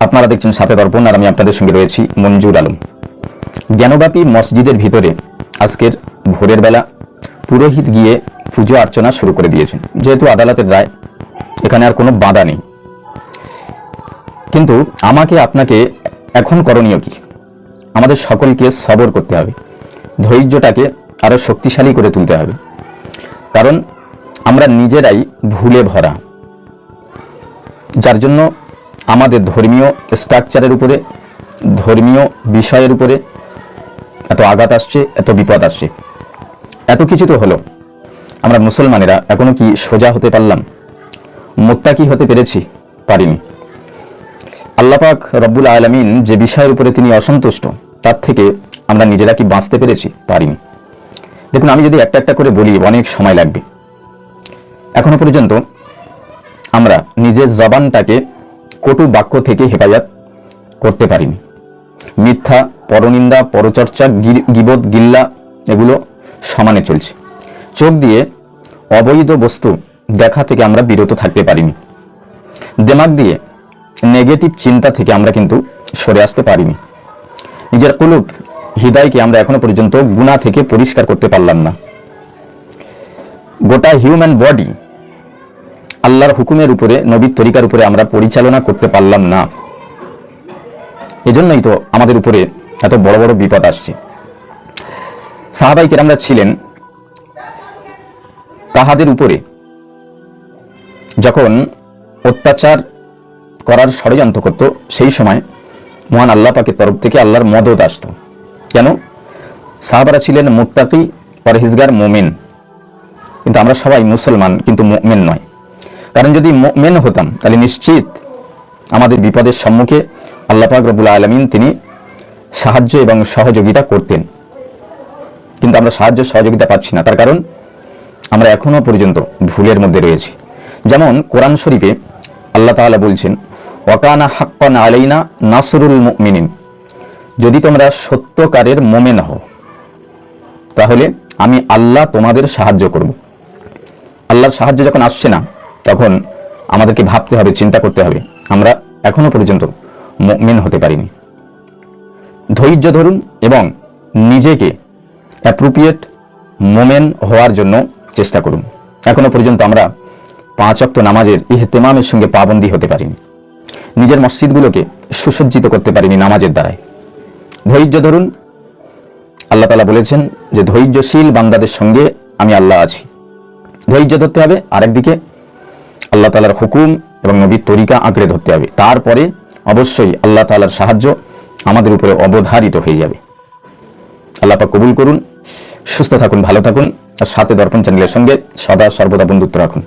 আপনারা দেখছেন সাথে দর্পণ, আর আমি আপনাদের সঙ্গে রয়েছি মঞ্জুর আলম। জ্ঞানব্যাপী মসজিদের ভিতরে আজকের ভোরের বেলা পুরোহিত গিয়ে পুজো অর্চনা শুরু করে দিয়েছেন। যেহেতু আদালতের রায়, এখানে আর কোনো বাধা নেই। কিন্তু আমাকে, আপনাকে এখন করণীয় কি? আমাদের সকলকে সবর করতে হবে। ধৈর্যটাকে আরও শক্তিশালী করে তুলতে হবে। কারণ আমরা নিজেরাই ভুলে ভরা। যার জন্য আমাদের ধর্মীয় স্ট্রাকচারের উপরে, ধর্মীয় বিষয়ের উপরে এত আঘাত আসছে, এত বিপদ আসছে। এত কিছু তো হলো। আমরা মুসলমানেরা এখনও কি সোজা হতে পারলাম? মোত্তাকি হতে পেরেছি? পারিনি। আল্লাপাক রব্বুল আলমিন যে বিষয়ের উপরে তিনি অসন্তুষ্ট, তার থেকে আমরা নিজেরা কি বাঁচতে পেরেছি? পারিনি। দেখুন, আমি যদি একটা একটা করে বলি, অনেক সময় লাগবে। এখনও পর্যন্ত আমরা নিজের জবানটাকে কটু বাক্য থেকে হেফাজত করতে পারিনি। মিথ্যা, পরনিন্দা, পরচর্চা গি- গিবত, গিল্লা এগুলো সমানে চলছে। চোখ দিয়ে অবৈধ বস্তু দেখা থেকে আমরা বিরত থাকতে পারিনি। দেমাগ দিয়ে নেগেটিভ চিন্তা থেকে আমরা কিন্তু সরে আসতে পারিনি। নিজের কুলুপ, হৃদয়কে আমরা এখনও পর্যন্ত গুণা থেকে পরিষ্কার করতে পারলাম না। গোটা হিউম্যান বডি আল্লাহর হুকুমের উপরে, নবীর তরিকার উপরে আমরা পরিচালনা করতে পারলাম না। এজন্যই তো আমাদের উপরে এত বড় বড় বিপদ আসছে। সাহাবাই কেরামরা ছিলেন তাহাদের উপরে। যখন অত্যাচার করার ষড়যন্ত্র করত, সেই সময় মহান আল্লাহ পাকের তরফ থেকে আল্লাহর মদত আসতো। কেন? সাহাবারা ছিলেন মুত্তাকি, পরহেজগার, মোমেন। কিন্তু আমরা সবাই মুসলমান, কিন্তু মোমেন নয়। কারণ যদি মোমেন হতাম, তাহলে নিশ্চিত আমাদের বিপদের সম্মুখে আল্লাহ পাক রবুল আলমিন তিনি সাহায্য এবং সহযোগিতা করতেন। কিন্তু আমরা সাহায্য, সহযোগিতা পাচ্ছি না। তার কারণ আমরা এখনও পর্যন্ত ভুলের মধ্যে রয়েছি। যেমন কোরআন শরীফে আল্লাহ তাআলা বলছেন, ওয়াকানা হাক্কান আলাইনা নাসরুল মুমিনিন। যদি তোমরা সত্যকারের মোমেন হও, তাহলে আমি আল্লাহ তোমাদের সাহায্য করব। আল্লাহর সাহায্য যখন আসছে না তখন আমাদেরকে ভাবতে হবে, চিন্তা করতে হবে। আমরা এখনও পর্যন্ত মুমিন হতে পারিনি। ধৈর্য ধরুন এবং নিজেকে অ্যাপ্রোপ্রিয়েট মোমেন হওয়ার জন্য চেষ্টা করুন। এখনও পর্যন্ত আমরা পাঁচ অক্ত নামাজের ইহতেমামের সঙ্গে পাবন্দি হতে পারিনি। নিজের মসজিদগুলোকে সুসজ্জিত করতে পারিনি নামাজের দ্বারাই ধৈর্য ধরুন। আল্লাহ তালা বলেছেন যে ধৈর্যশীল বান্দাদের সঙ্গে আমি আল্লাহ আছি। ধৈর্য ধরতে হবে আরেকদিকে। আল্লাহ তালার হুকুম এবং নবীর তরিকা আঁকড়ে ধরতে হবে। তারপরে অবশ্যই আল্লাহ তালার সাহায্য আমাদের উপরে অবধারিত হয়ে যাবে। আল্লাহ পাক কবুল করুন, সুস্থ থাকুন, ভালো থাকুন, আর সাথে দর্পণ চ্যানেলের সঙ্গে সদা সর্বদা বন্ধুত্ব রাখুন।